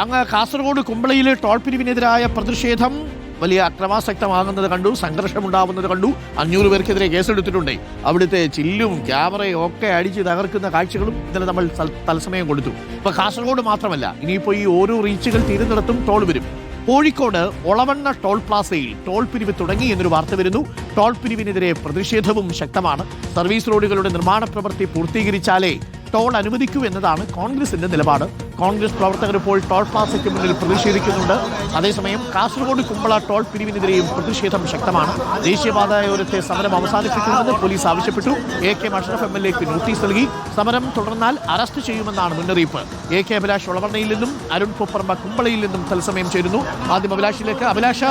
അങ്ങ് കാസർഗോഡ് കുമ്പളയിൽ ടോൾ പിരിവിനെതിരായ പ്രതിഷേധം. വലിയ അക്രമാസക്തമാകുന്നത് കണ്ടു സംഘർഷമുണ്ടാവുന്നത് കണ്ടു. അഞ്ഞൂറ് പേർക്കെതിരെ കേസെടുത്തിട്ടുണ്ട്. അവിടുത്തെ ചില്ലും ക്യാമറയും ഒക്കെ അടിച്ച് തകർക്കുന്ന കാഴ്ചകളും ഇന്നലെ നമ്മൾ തത്സമയം കൊടുത്തു. ഇപ്പൊ കാസർഗോഡ് മാത്രമല്ല ഇനിയിപ്പോ ഈ ഓരോ റീച്ചുകൾ തീരുന്നിടത്തും ടോൾ വരും. കോഴിക്കോട് ഒളവണ്ണ ടോൾ പ്ലാസയിൽ ടോൾ പിരിവ് തുടങ്ങി എന്നൊരു വാർത്ത വരുന്നു. ടോൾ പിരിവിനെതിരെ പ്രതിഷേധവും ശക്തമാണ്. സർവീസ് റോഡുകളുടെ നിർമ്മാണ പ്രവൃത്തി പൂർത്തീകരിച്ചാലേ ടോൾ അനുവദിക്കൂ എന്നതാണ് കോൺഗ്രസിന്റെ നിലപാട്. കോൺഗ്രസ് പ്രവർത്തകർ ഇപ്പോൾ ടോൾ പ്ലാസയ്ക്ക് മുന്നിൽ പ്രതിഷേധിക്കുന്നുണ്ട്. അതേസമയം കാസർഗോഡ് കുമ്പള ടോൾ പിരിവിനെതിരെയും പ്രതിഷേധം ശക്തമാണ്. ദേശീയപാതയോരത്തെ സമരം അവസാനിപ്പിക്കുമെന്ന് പോലീസ് ആവശ്യപ്പെട്ടു. A K Ashraf M L എക്ക് നോട്ടീസ് നൽകി. സമരം തുടർന്നാൽ അറസ്റ്റ് ചെയ്യുമെന്നാണ് മുന്നറിയിപ്പ്. എ കെ അഭിലാഷ് ഒളവണ്ണയിൽ നിന്നും അരുൺ പൊപ്പറമ്പ കുമ്പളയിൽ നിന്നും തത്സമയം ചേരുന്നു. ആദ്യം അഭിലാഷിലേക്ക്. Abhilash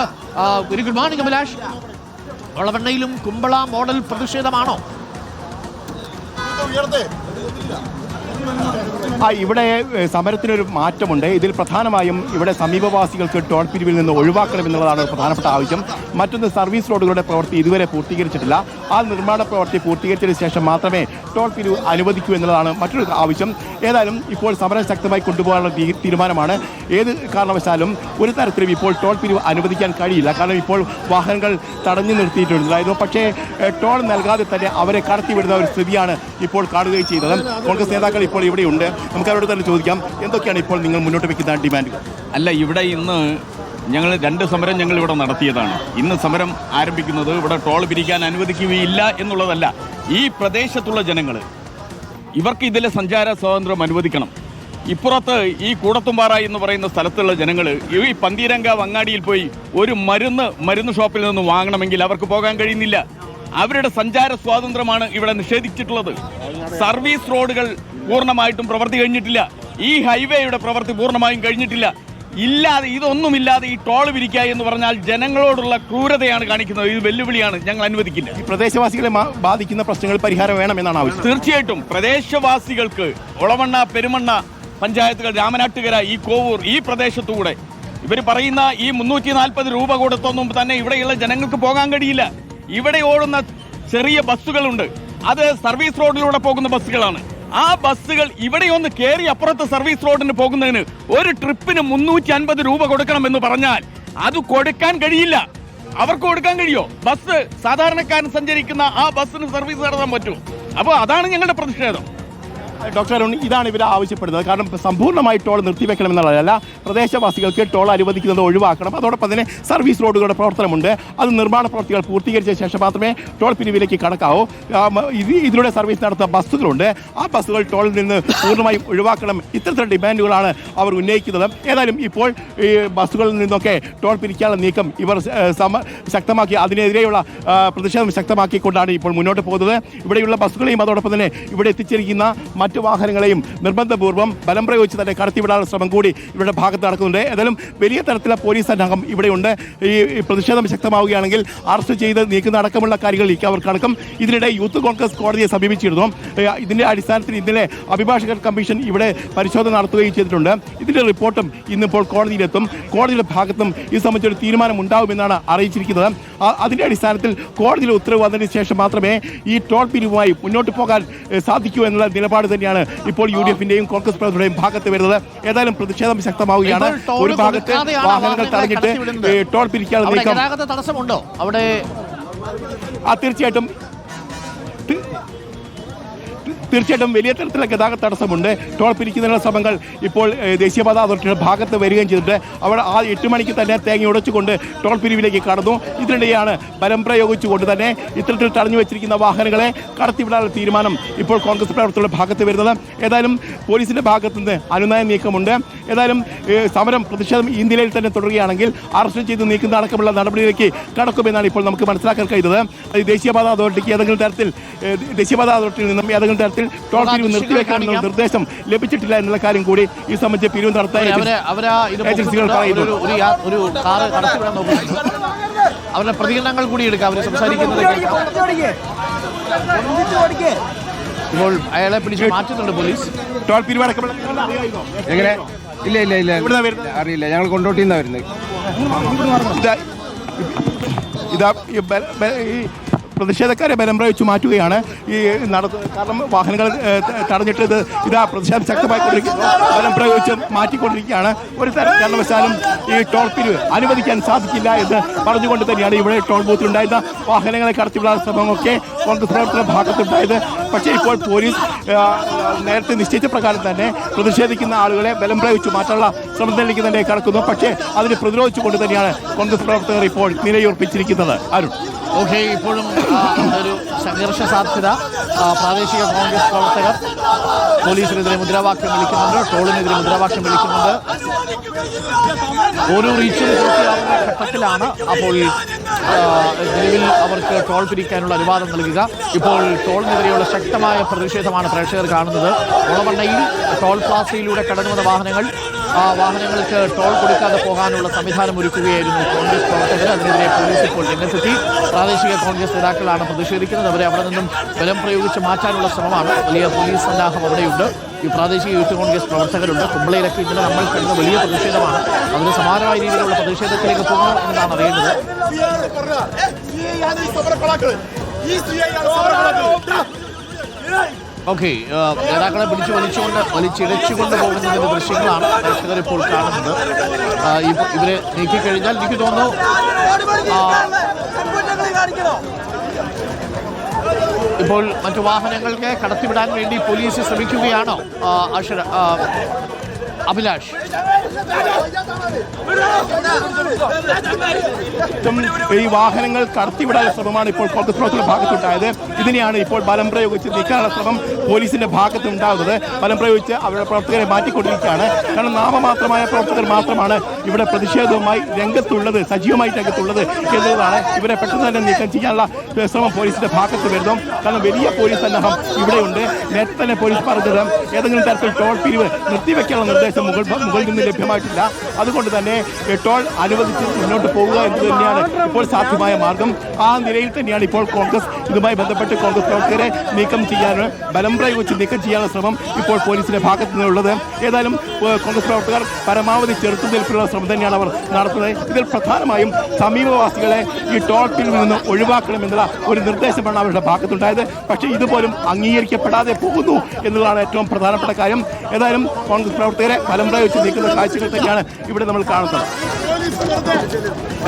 very good morning Abhilash. ഒളവണ്ണയിലും Kumbla model പ്രതിഷേധമാണോ? ആ ഇവിടെ സമരത്തിനൊരു മാറ്റമുണ്ട്. ഇതിൽ പ്രധാനമായും ഇവിടെ സമീപവാസികൾക്ക് ടോൾ പിരിവിൽ നിന്ന് ഒഴിവാക്കണമെന്നുള്ളതാണ് പ്രധാനപ്പെട്ട ആവശ്യം. മറ്റൊന്ന് സർവീസ് റോഡുകളുടെ പ്രവൃത്തി ഇതുവരെ പൂർത്തീകരിച്ചിട്ടില്ല. ആ നിർമ്മാണ പ്രവൃത്തി പൂർത്തീകരിച്ചതിന് ശേഷം മാത്രമേ ടോൾ പിരിവ് അനുവദിക്കൂ എന്നുള്ളതാണ് മറ്റൊരു ആവശ്യം. ഏതായാലും ഇപ്പോൾ സമരം ശക്തമായി കൊണ്ടുപോകാനുള്ള തീരുമാനമാണ്. ഏത് കാരണവശാലും ഒരു തരത്തിലും ഇപ്പോൾ ടോൾ പിരിവ് അനുവദിക്കാൻ കഴിയില്ല. കാരണം ഇപ്പോൾ വാഹനങ്ങൾ തടഞ്ഞു നിർത്തിയിട്ടുണ്ടായിരുന്നു പക്ഷേ ടോൾ നൽകാതെ തന്നെ അവരെ കടത്തിവിടുന്ന ഒരു സ്ഥിതിയാണ് ഇപ്പോൾ കാണുകയും ചെയ്തത്. കോൺഗ്രസ് നേതാക്കൾ ഇപ്പോൾ ഇവിടെയുണ്ട് നമുക്ക് അവരോട് തന്നെ ചോദിക്കാം എന്തൊക്കെയാണ് ഇപ്പോൾ നിങ്ങൾ മുന്നോട്ട് വെക്കുന്ന ഡിമാൻഡുകൾ അല്ല ഇവിടെ ഇന്ന് ഞങ്ങൾ രണ്ട് സമരം ഞങ്ങൾ ഇവിടെ നടത്തിയതാണ്. ഇന്ന് സമരം ആരംഭിക്കുന്നത് ഇവിടെ ടോൾ പിരിക്കാൻ അനുവദിക്കുകയില്ല എന്നുള്ളതല്ല. ഈ പ്രദേശത്തുള്ള ജനങ്ങൾ ഇവർക്ക് ഇതിലെ സഞ്ചാര സ്വാതന്ത്ര്യം അനുവദിക്കണം. ഇപ്പുറത്ത് ഈ കൂടത്തുംപാറ എന്ന് പറയുന്ന സ്ഥലത്തുള്ള ജനങ്ങൾ ഈ പന്തീരങ്ക വങ്ങാടിയിൽ പോയി ഒരു മരുന്ന് മരുന്ന് ഷോപ്പിൽ നിന്ന് വാങ്ങണമെങ്കിൽ അവർക്ക് പോകാൻ കഴിയുന്നില്ല. അവരുടെ സഞ്ചാര സ്വാതന്ത്ര്യമാണ് ഇവിടെ നിഷേധിച്ചിട്ടുള്ളത്. സർവീസ് റോഡുകൾ പൂർണമായിട്ടും പ്രവൃത്തി കഴിഞ്ഞിട്ടില്ല. ഈ ഹൈവേയുടെ പ്രവൃത്തി പൂർണമായും കഴിഞ്ഞിട്ടില്ല. ഇല്ലാതെ ഇതൊന്നുമില്ലാതെ ഈ ടോൾ വിരിക്കുക എന്ന് പറഞ്ഞാൽ ജനങ്ങളോടുള്ള ക്രൂരതയാണ് കാണിക്കുന്നത്. ഇത് വെല്ലുവിളിയാണ് ഞങ്ങൾ അനുവദിക്കില്ല. ഈ പ്രദേശവാസികളെ ബാധിക്കുന്ന പ്രശ്നങ്ങൾ പരിഹാരം വേണമെന്നാണ് ആവശ്യം. തീർച്ചയായിട്ടും പ്രദേശവാസികൾക്ക് ഒളവണ്ണ പെരുമണ്ണ പഞ്ചായത്തുകൾ രാമനാട്ടുകര ഈ കോവൂർ ഈ പ്രദേശത്തുകൂടെ ഇവർ പറയുന്ന ഈ മുന്നൂറ്റി നാൽപ്പത് രൂപ കൊടുത്തൊന്നും തന്നെ ഇവിടെയുള്ള ജനങ്ങൾക്ക് പോകാൻ കഴിയില്ല. ഇവിടെ ഓടുന്ന ചെറിയ ബസ്സുകളുണ്ട്. അത് സർവീസ് റോഡിലൂടെ പോകുന്ന ബസ്സുകളാണ്. ആ ബസ്സുകൾ ഇവിടെ ഒന്ന് കയറി അപ്പുറത്തെ സർവീസ് റോഡിന് പോകുന്നതിന് ഒരു ട്രിപ്പിന് മുന്നൂറ്റി അൻപത് രൂപ കൊടുക്കണം എന്ന് പറഞ്ഞാൽ അത് കൊടുക്കാൻ കഴിയില്ല. അവർക്ക് കൊടുക്കാൻ കഴിയോ? ബസ് സാധാരണക്കാരൻ സഞ്ചരിക്കുന്ന ആ ബസ്സിന് സർവീസ് നടത്താൻ പറ്റുമോ അപ്പോൾ അതാണ് ഞങ്ങളുടെ പ്രതിഷേധം. ഡോക്ടർ അരുൺ ഇതാണ് ഇവർ ആവശ്യപ്പെടുന്നത്. കാരണം സമ്പൂർണമായി ടോൾ നിർത്തിവെക്കണമെന്നുള്ളതല്ല. പ്രദേശവാസികൾക്ക് ടോൾ അനുവദിക്കുന്നത് ഒഴിവാക്കണം. അതോടൊപ്പം തന്നെ സർവീസ് റോഡുകളുടെ പ്രവർത്തനമുണ്ട്. അത് നിർമ്മാണ പ്രവർത്തികൾ പൂർത്തീകരിച്ച ശേഷം മാത്രമേ ടോൾ പിരിവിലേക്ക് കടക്കാവൂ. ഇത് ഇതിലൂടെ സർവീസ് നടത്തുന്ന ബസ്സുകളുണ്ട്. ആ ബസ്സുകൾ ടോളിൽ നിന്ന് പൂർണമായും ഒഴിവാക്കണം. ഇത്തരത്തിലുള്ള ഡിമാൻഡുകളാണ് അവർ ഉന്നയിക്കുന്നത്. ഏതായാലും ഇപ്പോൾ ഈ ബസ്സുകളിൽ നിന്നൊക്കെ ടോൾ പിരിക്കാനുള്ള നീക്കം ഇവർ ശക്തമാക്കി അതിനെതിരെയുള്ള പ്രതിഷേധം ശക്തമാക്കിക്കൊണ്ടാണ് ഇപ്പോൾ മുന്നോട്ട് പോകുന്നത്. ഇവിടെയുള്ള ബസ്സുകളെയും അതോടൊപ്പം തന്നെ ഇവിടെ എത്തിച്ചിരിക്കുന്ന മറ്റു വാഹനങ്ങളെയും നിർബന്ധപൂർവം ബലം പ്രയോഗിച്ച് തന്നെ കടത്തിവിടാനുള്ള ശ്രമം കൂടി ഇവരുടെ ഭാഗത്ത് നടക്കുന്നുണ്ട്. ഏതായാലും വലിയ തരത്തിലുള്ള പോലീസ് സന്നാഹം ഇവിടെയുണ്ട്. ഈ പ്രതിഷേധം ശക്തമാവുകയാണെങ്കിൽ അറസ്റ്റ് ചെയ്ത് നീക്കുന്ന അടക്കമുള്ള കാര്യങ്ങളിലേക്ക് അവർ കടക്കും ഇതിനിടെ യൂത്ത് കോൺഗ്രസ് കോടതിയെ സമീപിച്ചിരുന്നു. ഇതിന്റെ അടിസ്ഥാനത്തിൽ ഇന്നലെ അഭിഭാഷകർ കമ്മീഷൻ ഇവിടെ പരിശോധന നടത്തുകയും ചെയ്തിട്ടുണ്ട്. ഇതിന്റെ റിപ്പോർട്ടും ഇന്നിപ്പോൾ കോടതിയിലെത്തും. കോടതിയുടെ ഭാഗത്തും ഇത് സംബന്ധിച്ചൊരു തീരുമാനം ഉണ്ടാവുമെന്നാണ് അറിയിച്ചിരിക്കുന്നത്. അതിന്റെ അടിസ്ഥാനത്തിൽ കോടതിയിലെ ഉത്തരവ് വന്നതിന് ശേഷം മാത്രമേ ഈ ടോൾ പിരിവുമായി മുന്നോട്ട് പോകാൻ സാധിക്കൂ എന്നുള്ള നിലപാട് തന്നെയാണ് ഇപ്പോൾ യു ഡി എഫിന്റെയും കോൺഗ്രസ് പ്രവർത്തകരുടെയും ഭാഗത്ത് വരുന്നത്. ഏതായാലും പ്രതിഷേധം ശക്തമാവുകയാണ്. ഒരു ഭാഗത്ത് വാഹനങ്ങൾ തടഞ്ഞിട്ട് ടോൾ പിരിക്കാനുള്ള നീക്കം. അവിടെ ആ തീർച്ചയായിട്ടും. തീർച്ചയായിട്ടും വലിയ തരത്തിലുള്ള ഗതാഗത തടസ്സമുണ്ട്. ടോൾ പിരിക്കുന്നതിനുള്ള ശ്രമങ്ങൾ ഇപ്പോൾ ദേശീയപാത അതോറിറ്റിയുടെ ഭാഗത്ത് വരികയും ചെയ്തിട്ടുണ്ട്. അവിടെ ആ എട്ട് മണിക്ക് തന്നെ തേങ്ങ ഉടച്ചുകൊണ്ട് ടോൾ പിരിവിലേക്ക് കടന്നു. ഇതിനിടെയാണ് ബലം പ്രയോഗിച്ചുകൊണ്ട് തന്നെ ഇത്തരത്തിൽ തടഞ്ഞു വെച്ചിരിക്കുന്ന വാഹനങ്ങളെ കടത്തിവിടാനുള്ള തീരുമാനം ഇപ്പോൾ കോൺഗ്രസ് പ്രവർത്തകരുടെ ഭാഗത്ത് വരുന്നത്. ഏതായാലും പോലീസിന്റെ ഭാഗത്ത് നിന്ന് അനുനയ നീക്കമുണ്ട്. ഏതായാലും സമരം പ്രതിഷേധം ഈ നിലയിൽ തന്നെ തുടരുകയാണെങ്കിൽ അറസ്റ്റ് ചെയ്ത് നീക്കുന്ന അടക്കമുള്ള നടപടിയിലേക്ക് കടക്കുമെന്നാണ് ഇപ്പോൾ നമുക്ക് മനസ്സിലാക്കാൻ കഴിയുന്നത്. ദേശീയപാത അതോറിറ്റിക്ക് ഏതെങ്കിലും തരത്തിൽ ദേശീയപാത അതോറിറ്റിയിൽ നിന്നും ഏതെങ്കിലും തരത്തിൽ ടോൾ പിരിവ് നിർത്തിവെക്കാനുള്ള നിർദ്ദേശം ലഭിച്ചിട്ടില്ല എന്നുള്ള കാര്യം കൂടി ഈ സംബന്ധിച്ച് പിരിവ് നടത്താൻ അവരെ അവരാ ഇത് ഏജൻസികൾ പറയുന്നു. ഒരു കാറ് കടത്തിവിടാൻ നോക്കുന്നു അവരുടെ പ്രതികരണങ്ങൾ കൂടി എടുക്കാം. അവർ സംസാരിക്കുന്നത്. ഇപ്പോൾ അയാളെ പിടിച്ച് മാറ്റുന്നുണ്ട് പോലീസ്. ടോൾ പിരിവ് അടക്കമുള്ള എങ്ങനെ? ഇല്ല ഇല്ല ഇല്ല. അറിയില്ല. ഞങ്ങൾ കൊണ്ടോട്ടിന്നാ വരുന്നത്. ഇതാ ഈ പ്രതിഷേധക്കാരെ ബലം പ്രയോഗിച്ച് മാറ്റുകയാണ് ഈ നട കാരണം വാഹനങ്ങൾ തടഞ്ഞിട്ട് ഇത് ഇതാ പ്രതിഷേധം ശക്തമായിക്കൊണ്ടിരിക്കുന്നു ബലം പ്രയോഗിച്ച് മാറ്റിക്കൊണ്ടിരിക്കുകയാണ്. ഒരു തരം കാരണവശാലും ഈ ടോൾ പിരിവ് അനുവദിക്കാൻ സാധിക്കില്ല എന്ന് പറഞ്ഞുകൊണ്ട് തന്നെയാണ് ഇവിടെ ടോൾ ബൂത്തിലുണ്ടായിരുന്ന വാഹനങ്ങളെ കടത്തിവിടാൻ ശ്രമമൊക്കെ കോൺഗ്രസ് പ്രവർത്തന ഭാഗത്തുണ്ടായത്. പക്ഷേ ഇപ്പോൾ പോലീസ് നേരത്തെ നിശ്ചയിച്ച പ്രകാരം തന്നെ പ്രതിഷേധിക്കുന്ന ആളുകളെ ബലം പ്രയോഗിച്ച് മാറ്റാനുള്ള ശ്രമത്തിലേക്ക് തന്നെ കടക്കുന്നു. പക്ഷേ അതിന് പ്രതിരോധിച്ചുകൊണ്ട് തന്നെയാണ് കോൺഗ്രസ് പ്രവർത്തകർ ഇപ്പോൾ നിലയുറപ്പിച്ചിരിക്കുന്നത്. അരുൺ. ഓക്കെ ഇപ്പോഴും ഒരു സംഘർഷ സാധ്യത പ്രാദേശിക കോൺഗ്രസ് പ്രവർത്തകർ പോലീസിനെതിരെ മുദ്രാവാക്യം വിളിക്കുന്നുണ്ട് ടോളിനെതിരെ മുദ്രാവാക്യം വിളിക്കുന്നുണ്ട്. ഓരോ റീച്ചും പൂർത്തിയാവുന്ന ഘട്ടത്തിലാണ് അപ്പോൾ നിലവിൽ അവർക്ക് ടോൾ പിരിക്കാനുള്ള അനുവാദം നൽകുക. ഇപ്പോൾ ടോളിനെതിരെയുള്ള ശക്തമായ പ്രതിഷേധമാണ് പ്രേക്ഷകർ കാണുന്നത്. ഒളവണ്ണയിൽ ടോൾ പ്ലാസയിലൂടെ കടന്നു വന്ന വാഹനങ്ങൾ വാഹനങ്ങൾക്ക് ടോൾ കൊടുക്കാതെ പോകാനുള്ള സംവിധാനം ഒരുക്കുകയായിരുന്നു കോൺഗ്രസ് പ്രവർത്തകർ. അതിനെതിരെ പോലീസ് ഇപ്പോൾ രംഗത്തെത്തി. പ്രാദേശിക കോൺഗ്രസ് നേതാക്കളാണ് പ്രതിഷേധിക്കുന്നത്. അവരെ അവിടെ നിന്നും ബലം പ്രയോഗിച്ച് മാറ്റാനുള്ള ശ്രമമാണ്. വലിയ പോലീസ് സന്നാഹം അവിടെയുണ്ട്. ഈ പ്രാദേശിക യൂത്ത് കോൺഗ്രസ് പ്രവർത്തകരുണ്ട്. കുമ്പളയിലൊക്കെ ഇന്നലെ നമ്മൾ കണ്ട വലിയ പ്രതിഷേധമാണ്. അതിന് സമാനമായ രീതിയിലുള്ള പ്രതിഷേധത്തിലേക്ക് പോകുന്നു എന്നതാണ് അറിയേണ്ടത്. ഓക്കെ നേതാക്കളെ പിടിച്ചു വലിച്ചുകൊണ്ട് വലിച്ചിഴച്ചുകൊണ്ട് പോകുന്നതിന്റെ ദൃശ്യങ്ങളാണ് പ്രേക്ഷകർ ഇപ്പോൾ കാണുന്നത്. ഇവരെ നീക്കിക്കഴിഞ്ഞാൽ എനിക്ക് തോന്നുന്നു ഇപ്പോൾ മറ്റു വാഹനങ്ങൾക്ക് കടത്തിവിടാൻ വേണ്ടി പോലീസ് ശ്രമിക്കുകയാണോ? അഭിലാഷ്. ഈ വാഹനങ്ങൾ കടത്തിവിടാനുള്ള ശ്രമമാണ് ഇപ്പോൾ കോൺഗ്രസ് പ്രവർത്തകരുടെ ഭാഗത്തുണ്ടായത്. ഇതിനെയാണ് ഇപ്പോൾ ബലം പ്രയോഗിച്ച് നീക്കാനുള്ള ശ്രമം പോലീസിന്റെ ഭാഗത്ത് ഉണ്ടാകുന്നത് ബലം പ്രയോഗിച്ച് അവരുടെ പ്രവർത്തകരെ മാറ്റിക്കൊണ്ടിരിക്കുകയാണ്. കാരണം നാമമാത്രമായ പ്രവർത്തകർ മാത്രമാണ് ഇവിടെ പ്രതിഷേധവുമായി രംഗത്തുള്ളത് സജീവമായി രംഗത്തുള്ളത് എന്നുള്ളതാണ് ഇവരെ പെട്ടെന്ന് തന്നെ നീക്കം ചെയ്യാനുള്ള ശ്രമം പോലീസിന്റെ ഭാഗത്ത് വരുന്നു. കാരണം വലിയ പോലീസ് സന്നാഹം ഇവിടെയുണ്ട്. നേരത്തെ തന്നെ പോലീസ് പറഞ്ഞത് ഏതെങ്കിലും തരത്തിൽ ടോൾ പിരിവ് നിർത്തിവെക്കാനുള്ള നിർദ്ദേശം മുകളിൽ നിന്ന് ലഭ്യമായിട്ടില്ല. അതുകൊണ്ട് തന്നെ പെട്രോൾ ടോൾ അനുവദിച്ച് മുന്നോട്ട് പോവുക എന്ന് തന്നെയാണ് ഇപ്പോൾ സാധ്യമായ മാർഗം. ആ നിലയിൽ തന്നെയാണ് ഇപ്പോൾ കോൺഗ്രസ് ഇതുമായി ബന്ധപ്പെട്ട് കോൺഗ്രസ് പ്രവർത്തകരെ നീക്കം ചെയ്യാൻ ബലം പ്രയോഗിച്ച് നീക്കം ചെയ്യാനുള്ള ശ്രമം ഇപ്പോൾ പോലീസിന്റെ ഭാഗത്തു നിന്നുള്ളത്. ഏതായാലും കോൺഗ്രസ് പ്രവർത്തകർ പരമാവധി ചെറുത്തുനിൽപ്പിനുള്ള ശ്രമം തന്നെയാണ് അവർ നടത്തുന്നത്. ഇതിൽ പ്രധാനമായും സമീപവാസികളെ ഈ ടോൾ പിരിവിൽ നിന്ന് ഒഴിവാക്കണമെന്നുള്ള ഒരു നിർദ്ദേശമാണ് അവരുടെ ഭാഗത്തുണ്ടായത്. പക്ഷേ ഇതുപോലും അംഗീകരിക്കപ്പെടാതെ പോകുന്നു എന്നുള്ളതാണ് ഏറ്റവും പ്രധാനപ്പെട്ട കാര്യം. ഏതായാലും കോൺഗ്രസ് പ്രവർത്തകരെ ഫലം പ്രയോഗിച്ച് നീക്കുന്ന കാഴ്ചകൾ തന്നെയാണ് ഇവിടെ നമ്മൾ കാണുന്നത്.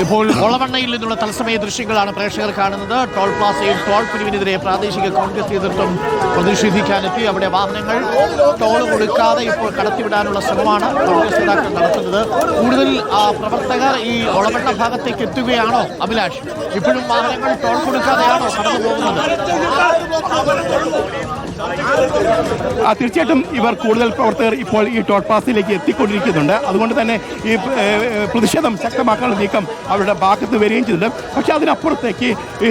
ഇപ്പോൾ കൊളവണ്ണയിൽ നിന്നുള്ള തത്സമയ ദൃശ്യങ്ങളാണ് പ്രേക്ഷകർ കാണുന്നത്. ടോൾ പ്ലാസയും ടോൾ പിരിവിനെതിരെ പ്രാദേശിക കോൺഗ്രസ് നേതൃത്വം പ്രതിഷേധിക്കാനെത്തി. അവിടെ വാഹനങ്ങൾ ടോൾ കൊടുക്കാതെ ഇപ്പോൾ കടത്തിവിടാനുള്ള ശ്രമമാണ് കോൺഗ്രസ് നേതാക്കൾ നടത്തുന്നത്. കൂടുതൽ പ്രവർത്തകർ ഈ ഒളവണ്ണ ഭാഗത്തേക്ക് എത്തുകയാണോ അഭിലാഷ്? ഇപ്പോഴും വാഹനങ്ങൾ ടോൾ കൊടുക്കാതെയാണോ കടന്നു പോകുന്നത് തീർച്ചയായിട്ടും ഇവർ കൂടുതൽ പ്രവർത്തകർ ഇപ്പോൾ ഈ ടോട്ട്പാസിലേക്ക് പാസിലേക്ക് എത്തിക്കൊണ്ടിരിക്കുന്നുണ്ട്. അതുകൊണ്ട് തന്നെ ഈ പ്രതിഷേധം ശക്തമാക്കാനുള്ള നീക്കം അവരുടെ ഭാഗത്ത് വരികയും ചെയ്തിട്ടുണ്ട്. പക്ഷേ അതിനപ്പുറത്തേക്ക്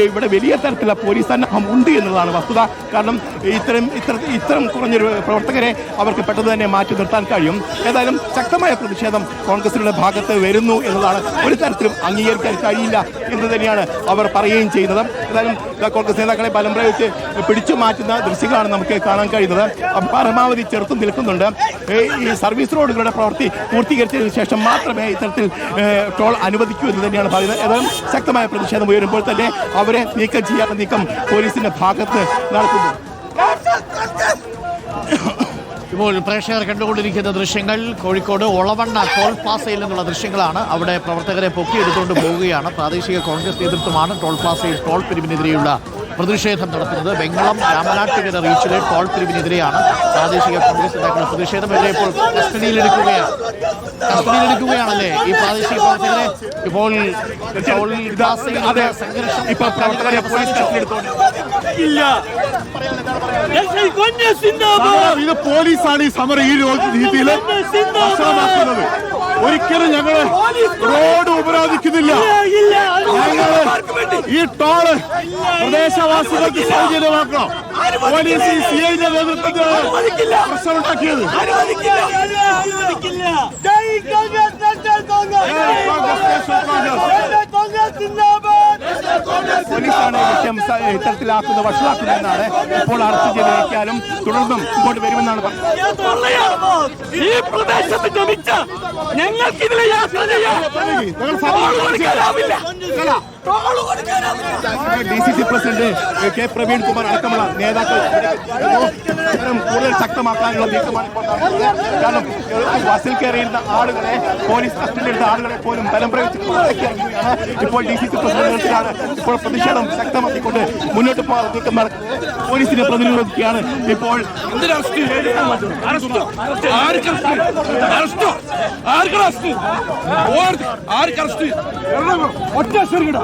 ഇവിടെ വലിയ തരത്തിലുള്ള പോലീസ് സന്നാഹം ഉണ്ട് എന്നുള്ളതാണ് വസ്തുത. കാരണം ഇത്തരം ഇത്ര ഇത്തരം കുറഞ്ഞൊരു പ്രവർത്തകരെ അവർക്ക് പെട്ടെന്ന് തന്നെ മാറ്റി നിർത്താൻ കഴിയും. ഏതായാലും ശക്തമായ പ്രതിഷേധം കോൺഗ്രസിന്റെ ഭാഗത്ത് വരുന്നു എന്നതാണ് ഒരു തരത്തിലും അംഗീകരിക്കാൻ കഴിയില്ല എന്ന് തന്നെയാണ് അവർ പറയുകയും ചെയ്യുന്നത്. ഏതായാലും കോൺഗ്രസ് നേതാക്കളെ ബലം പ്രയോഗിച്ച് പിടിച്ചു മാറ്റുന്ന ദൃശ്യങ്ങളാണ് നമുക്ക് കാണാൻ കഴിയുന്നത്. പരമാവധി ചെറുത്തും നിൽക്കുന്നുണ്ട്. ഈ സർവീസ് റോഡുകളുടെ പ്രവൃത്തി പൂർത്തീകരിച്ചതിന് ശേഷം മാത്രമേ ഇത്തരത്തിൽ ടോൾ അനുവദിക്കൂ എന്ന് തന്നെയാണ് പറയുന്നത്. ഏതായാലും ശക്തമായ പ്രതിഷേധം ഉയരുമ്പോൾ തന്നെ അവരെ നീക്കം ചെയ്യാനുള്ള നീക്കം പോലീസിന്റെ ഭാഗത്ത് നടത്തുന്നു ഇപ്പോൾ പ്രേക്ഷകർ കണ്ടുകൊണ്ടിരിക്കുന്ന ദൃശ്യങ്ങൾ കോഴിക്കോട് ഒളവണ്ണ ടോൾ പ്ലാസയിൽ നിന്നുള്ള ദൃശ്യങ്ങളാണ്. അവിടെ പ്രവർത്തകരെ പൊക്കിയെടുത്തുകൊണ്ട് പോവുകയാണ്. പ്രാദേശിക കോൺഗ്രസ് നേതൃത്വമാണ് ടോൾ പ്ലാസയിൽ ടോൾ പിരിവിനെതിരെയുള്ള പ്രതിഷേധം നടത്തുന്നത്. വെങ്ങളം രാമനാട്ടുകര റീച്ചിലെ ടോൾ പിരിവിനെതിരെയാണ് പ്രാദേശിക കോൺഗ്രസ് നേതാക്കൾ പ്രതിഷേധം. ഇവരെ ഇപ്പോൾ കസ്റ്റഡിയിലെടുക്കുകയാണ്. കസ്റ്റഡിയിലെടുക്കുകയാണല്ലേ ഈ പ്രാദേശിക പ്രവർത്തകരെ? ഇപ്പോൾ ടോൾ സംഘർഷം പ്രവർത്തകരെ പോലീസ് കസ്റ്റഡിയിലെടുത്തുകൊണ്ട് കാരണം ഇത് പോലീസാണ് ഈ സമരം ഈ രീതിയിൽ ഭക്ഷണമാക്കുന്നത് ഒരിക്കലും ഞങ്ങൾ റോഡ് ഉപരാധിക്കുന്നില്ല. ഈ ടോൾ പ്രദേശവാസികൾക്ക് സൗജന്യമാക്കണം. പോലീസ് ഈ സി ഐന്റെ നേതൃത്വത്തിൽ പ്രശ്നമുണ്ടാക്കിയത് അനുവദിക്കില്ല അനുവദിക്കില്ല ജയ് കോൺഗ്രസ് പോലീസാണ് വിഷയം ഇത്തരത്തിലാക്കുന്ന വഷളാക്കുന്നതെന്നാണ് ഇപ്പോൾ അറസ്റ്റ് ചെയ്ത് വയ്ക്കാനും തുടർന്നും ഇങ്ങോട്ട് വരുമെന്നാണ് പറഞ്ഞത്. ഈ പ്രദേശത്ത് ജനിച്ച ഞങ്ങൾക്ക് ഇതിലെ യാത്ര ചെയ്യാം D C C president K Praveen Kumar അടക്കമുള്ള നേതാക്കൾ കൂടുതൽ ശക്തമാക്കാനുള്ള നീക്കമാണ് ഇപ്പോൾ. കാരണം ബസ്സിൽ കയറിയിരുന്ന ആളുകളെ പോലീസ് കസ്റ്റഡിയിലെടുത്ത ആളുകളെ പോലും ബലം പ്രയോഗിച്ച് പുറത്തേക്ക് ഇറക്കുകയാണ് ഇപ്പോൾ ഡി സി സി പ്രസിഡന്റിലാണ് ഇപ്പോൾ പ്രതിഷേധം ശക്തമാക്കിക്കൊണ്ട് മുന്നോട്ട് പോകാൻ നീക്കം നടക്കുന്നത് പോലീസിനെ പ്രതിരോധിക്കുകയാണ്. ഇപ്പോൾ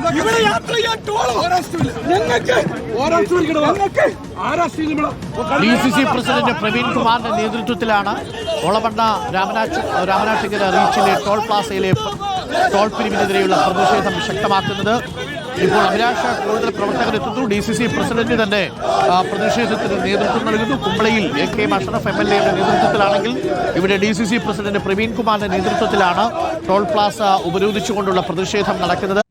ഇവിടെ D C C president Praveen കുമാറിന്റെ നേതൃത്വത്തിലാണ് ഒളവണ്ണ രാമനാക്ഷ രാമനാട്ടുകര റീച്ചിലെ ടോൾ പ്ലാസയിലെ ടോൾ പിരിവിനെതിരെയുള്ള പ്രതിഷേധം ശക്തമാക്കുന്നത്. ഇപ്പോൾ അഭിലാഷ കൂടുതൽ പ്രവർത്തകരെത്തുന്നു ഡി സി സി പ്രസിഡന്റ് തന്നെ പ്രതിഷേധത്തിന് നേതൃത്വം നൽകുന്നു. കുമ്പളയിൽ A K Ashraf M L എയുടെ നേതൃത്വത്തിലാണെങ്കിൽ ഇവിടെ ഡി സി സി പ്രസിഡന്റ് പ്രവീൺകുമാറിന്റെ നേതൃത്വത്തിലാണ് ടോൾ പ്ലാസ ഉപരോധിച്ചുകൊണ്ടുള്ള പ്രതിഷേധം നടക്കുന്നത്.